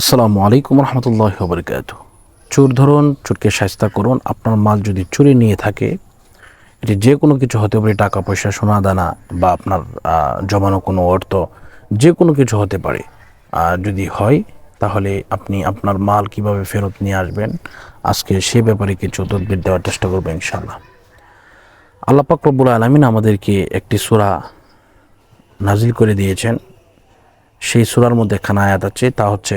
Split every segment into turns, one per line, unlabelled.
আসসালামু আলাইকুম রহমতুল্লাহ বরকাত চোর ধরুন, চোরকে সাহস্তা করুন, আপনার মাল যদি চুরি নিয়ে থাকে, এটি যে কোনো কিছু হতে পারে, টাকা, পয়সা, সোনা, দানা, বা আপনার জমানো কোনো অর্থ, যে কোনো কিছু হতে পারে। যদি হয়, তাহলে আপনি আপনার মাল কীভাবে ফেরত নিয়ে আসবেন, আজকে সে ব্যাপারে কিছু তদবির দেওয়ার চেষ্টা করব ইনশাল্লাহ আল্লাহ পাক রব্বুল আলমিন আমাদেরকে একটি সূরা নাজিল করে দিয়েছেন। সেই সূরার মধ্যে একখানা আয়াত আছে, তা হচ্ছে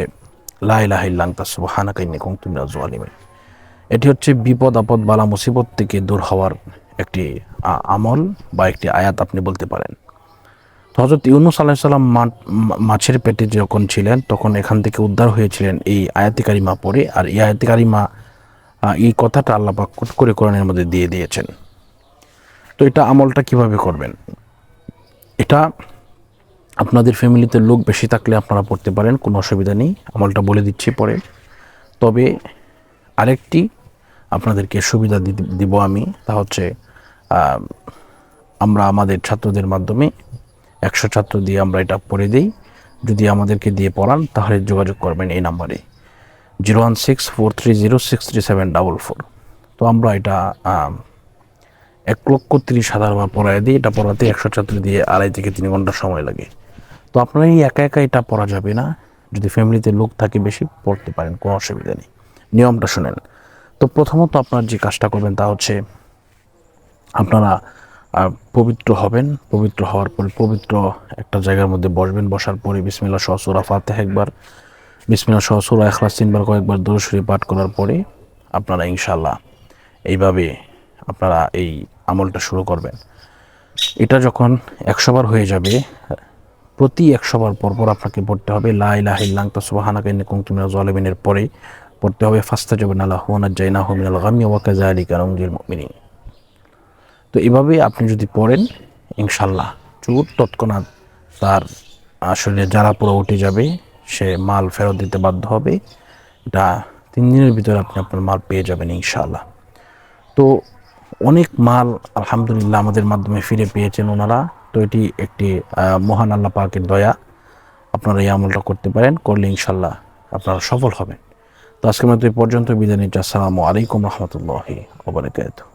লাইলাহিল্লাংতা সুবহানাকাইনি কুনতু মিনাজ জালিমিন এটি হচ্ছে বিপদ আপদ বালা মুসিবত থেকে দূর হওয়ার একটি আমল বা একটি আয়াত আপনি বলতে পারেন। হজরত ইউনুস আলাহ সাল্লাম মাছের পেটে যখন ছিলেন তখন এখান থেকে উদ্ধার হয়েছিলেন এই আয়াতি কারিমা পড়ে আর এই আয়াতি কারিমা আ, এই কথাটা আল্লাহ পাক কুট করে কোরআনের মধ্যে দিয়ে দিয়েছেন। তো এটা আমলটা কীভাবে করবেন? এটা আপনাদের ফ্যামিলিতে লোক বেশি থাকলে আপনারা পড়তে পারেন, কোনো অসুবিধা নেই। আমলটা বলে দিচ্ছি পরে। তবে আরেকটি আপনাদেরকে সুবিধা দিব আমি, তা হচ্ছে আমরা আমাদের ছাত্রদের মাধ্যমে একশো ছাত্র দিয়ে আমরা এটা পড়ে দিই। যদি আমাদেরকে দিয়ে পড়ান, তাহলে যোগাযোগ করবেন এই নাম্বারে। Zero one six four three zero six three seven double four. তো আমরা এটা এক লক্ষ তিরিশ হাজার বার পড়ায় দিই। এটা পড়াতে একশো ছাত্র দিয়ে আড়াই থেকে তিন ঘণ্টা সময় লাগে। তো আপনারা এই একা একা এটা পড়া যাবে না। যদি ফ্যামিলিতে লোক থাকে বেশি, পড়তে পারেন, কোনো অসুবিধা নেই। নিয়মটা শুনেন। তো প্রথমত আপনার যে কাজটা করবেন তা হচ্ছে, আপনারা পবিত্র হবেন। পবিত্র হওয়ার পরে পবিত্র একটা জায়গার মধ্যে বসবেন। বসার পরে বিসমিল্লা সহ সুরা ফাতেহ একবার বিসমিল্লা সহ সুরা এখলাস তিনবার, কয়েকবার দরশরী পাঠ করার পরে আপনারা ইনশাল্লাহ এইভাবে আপনারা এই আমলটা শুরু করবেন। এটা যখন একশোবার হয়ে যাবে প্রতি একশো বার পর পর আপনাকে পড়তে হবে লাইলাহিল্লাং সুবাহানাকে কুমতুমিনা জলেমিনের পরে পড়তে হবে ফাস্তা যাবেন আল্লাহ তো এভাবে আপনি যদি পড়েন ইনশাল্লাহ চুর তৎক্ষণাৎ তার আসলে যারা পুরো উঠে যাবে, সে মাল ফেরত দিতে বাধ্য হবে, এটা তিন দিনের ভিতরে আপনি আপনার মাল পেয়ে যাবেন ইনশাল্লাহ তো অনেক মাল আলহামদুলিল্লাহ আমাদের মাধ্যমে ফিরে পেয়েছেন ওনারা। তো এটি একটি মহান আল্লাহ পাকের দয়া। আপনারা এই আমলটা করতে পারেন, করলে ইনশাল্লাহ আপনারা সফল হবেন। তো আজকের মতো এই পর্যন্ত বিদায় নিচ্ছি। আসসালামু আলাইকুম রহমতুল্লাহি ওবরাকাতুহ